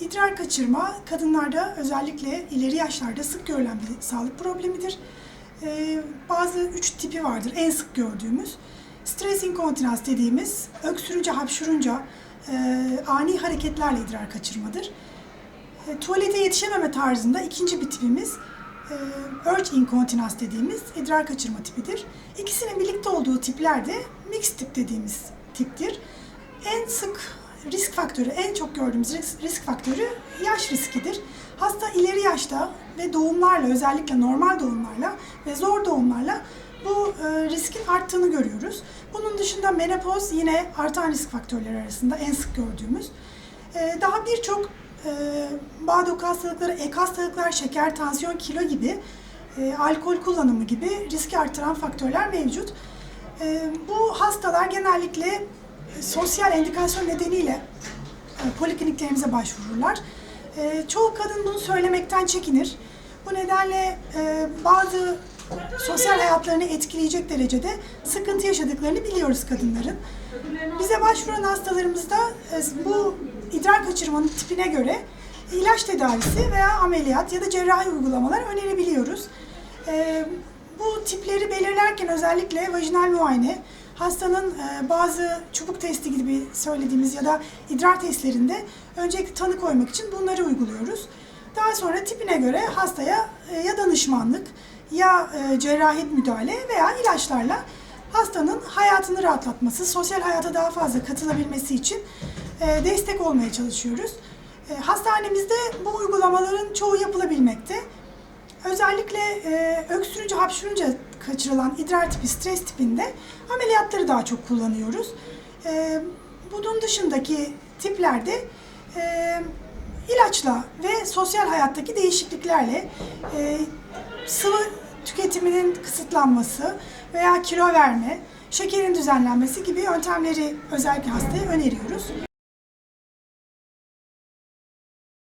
İdrar kaçırma kadınlarda özellikle ileri yaşlarda sık görülen bir sağlık problemidir. Ee, bazı üç tipi vardır en sık gördüğümüz. Stres inkontinans dediğimiz öksürünce, hapşurunca e, ani hareketlerle idrar kaçırmadır. E, tuvalete yetişememe tarzında ikinci bir tipimiz urge inkontinans dediğimiz idrar kaçırma tipidir. İkisinin birlikte olduğu tipler de mixed tip dediğimiz tiptir. En sık risk faktörü, en çok gördüğümüz risk, risk faktörü yaş riskidir. Hasta ileri yaşta ve doğumlarla, özellikle normal doğumlarla ve zor doğumlarla bu e, riskin arttığını görüyoruz. Bunun dışında menopoz yine artan risk faktörleri arasında en sık gördüğümüz. E, daha birçok e, bağ doku hastalıkları, ek hastalıklar, şeker, tansiyon, kilo gibi, e, alkol kullanımı gibi riski artıran faktörler mevcut. E, bu hastalar genellikle e, sosyal endikasyon nedeniyle e, polikliniklerimize başvururlar. E, çoğu kadın bunu söylemekten çekinir. Bu nedenle e, bazı sosyal hayatlarını etkileyecek derecede sıkıntı yaşadıklarını biliyoruz kadınların. Bize başvuran hastalarımızda e, bu idrar kaçırmanın tipine göre ilaç tedavisi veya ameliyat ya da cerrahi uygulamalar önerebiliyoruz. E, bu tipleri belirlerken özellikle vajinal muayene, hastanın e, bazı çubuk testi gibi söylediğimiz ya da idrar testlerinde öncelikle tanı koymak için bunları uyguluyoruz. Daha sonra tipine göre hastaya e, ya danışmanlık ya e, cerrahi müdahale veya ilaçlarla hastanın hayatını rahatlatması, sosyal hayata daha fazla katılabilmesi için destek olmaya çalışıyoruz. E, Hastanemizde bu uygulamaların çoğu yapılabilmekte. Özellikle e, öksürünce, hapşırınca kaçırılan idrar tipi, stres tipinde ameliyatları daha çok kullanıyoruz. E, bunun dışındaki tiplerde e, ilaçla ve sosyal hayattaki değişikliklerle e, sıvı tüketiminin kısıtlanması veya kilo verme, şekerin düzenlenmesi gibi yöntemleri özellikle hastaya öneriyoruz.